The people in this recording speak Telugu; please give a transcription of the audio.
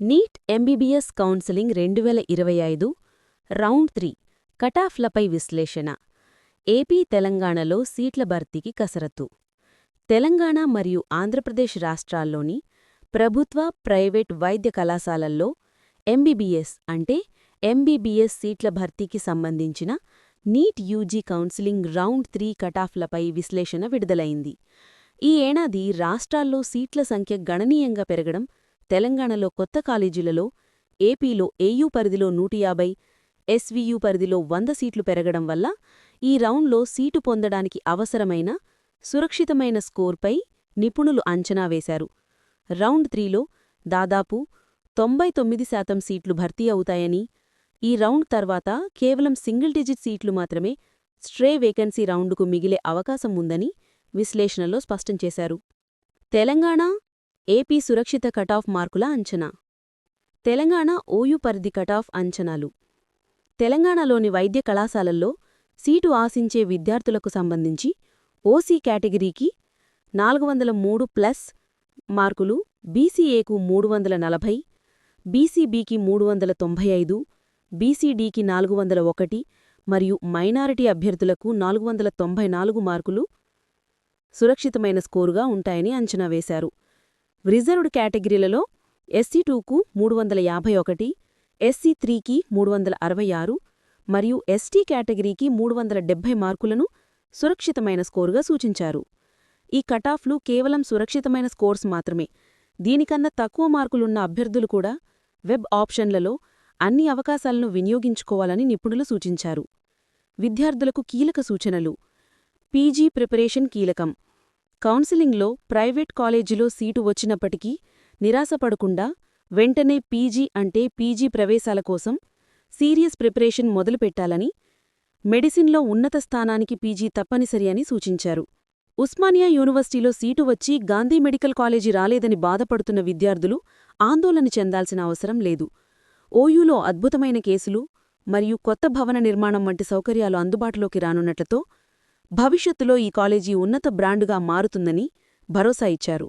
నీట్ ఎంబీబీఎస్ కౌన్సిలింగ్ రెండు వేల ఇరవై ఐదు రౌండ్ త్రీ కటాఫ్లపై విశ్లేషణ. ఏపీ తెలంగాణలో సీట్ల భర్తీకి కసరత్తు. తెలంగాణ మరియు ఆంధ్రప్రదేశ్ రాష్ట్రాల్లోని ప్రభుత్వ ప్రైవేట్ వైద్య కళాశాలల్లో ఎంబీబీఎస్ అంటే ఎంబీబీఎస్ సీట్ల భర్తీకి సంబంధించిన NEET UG counselling round three కటాఫ్లపై విశ్లేషణ విడుదలైంది. ఈ ఏడాది రాష్ట్రాల్లో సీట్ల సంఖ్య గణనీయంగా పెరగడం తెలంగాణలో కొత్త కాలేజీలలో ఏపీలో ఏయూ పరిధిలో నూట యాభై ఎస్వీయూ పరిధిలో వంద సీట్లు పెరగడం వల్ల ఈ రౌండ్లో సీటు పొందడానికి అవసరమైన సురక్షితమైన స్కోర్పై నిపుణులు అంచనా వేశారు. రౌండ్ త్రీలో దాదాపు తొంభై తొమ్మిది శాతం సీట్లు భర్తీ అవుతాయని ఈ రౌండ్ తర్వాత కేవలం సింగిల్ డిజిట్ సీట్లు మాత్రమే స్ట్రే వేకెన్సీ రౌండుకు మిగిలే అవకాశం ఉందని విశ్లేషణలో స్పష్టం చేశారు. తెలంగాణ ఏపీ సురక్షిత కటాఫ్ మార్కుల అంచనా. తెలంగాణ ఓయూ పరిధి కటాఫ్ అంచనాలు. తెలంగాణలోని వైద్య కళాశాలల్లో సీటు ఆశించే విద్యార్థులకు సంబంధించి ఓసీ కేటగిరీకి నాలుగు వందల మూడు ప్లస్ మార్కులు బీసీఏకు మూడు వందల నలభై బీసీబీకి మూడు వందల తొంభై ఐదు బీసీడీకి నాలుగు వందల ఒకటి మరియు మైనారిటీ అభ్యర్థులకు నాలుగు వందల తొంభై నాలుగు మార్కులు సురక్షితమైన స్కోరుగా ఉంటాయని అంచనా వేశారు. రిజర్వ్డ్ కేటగిరీలలో ఎస్సీ టూకు మూడు వందల యాభై ఒకటి ఎస్సీ త్రీకి మూడు వందల అరవై ఆరు మరియు ఎస్టీ కేటగిరీకి మూడు వందల డెబ్బై మార్కులను సురక్షితమైన స్కోరుగా సూచించారు. ఈ కటాఫ్లు కేవలం సురక్షితమైన స్కోర్స్ మాత్రమే. దీనికన్నా తక్కువ మార్కులున్న అభ్యర్థులు కూడా వెబ్ ఆప్షన్లలో అన్ని అవకాశాలను వినియోగించుకోవాలని నిపుణులు సూచించారు. విద్యార్థులకు కీలక సూచనలు. పీజీ ప్రిపరేషన్ కీలకం. కౌన్సిలింగ్లో ప్రైవేట్ కాలేజీలో సీటు వచ్చినప్పటికీ నిరాశపడకుండా వెంటనే పీజీ అంటే పీజీ ప్రవేశాల కోసం సీరియస్ ప్రిపరేషన్ మొదలుపెట్టాలని మెడిసిన్లో ఉన్నత స్థానానికి పీజీ తప్పనిసరి అని సూచించారు. ఉస్మానియా యూనివర్సిటీలో సీటు వచ్చి గాంధీ మెడికల్ కాలేజీ రాలేదని బాధపడుతున్న విద్యార్థులు ఆందోళన చెందాల్సిన అవసరం లేదు. ఓయూలో అద్భుతమైన కేసులు మరియు కొత్త భవన నిర్మాణం వంటి సౌకర్యాలు అందుబాటులోకి రానున్నట్లతో భవిష్యత్తులో ఈ కాలేజీ ఉన్నత బ్రాండుగా మారుతుందని భరోసా ఇచ్చారు.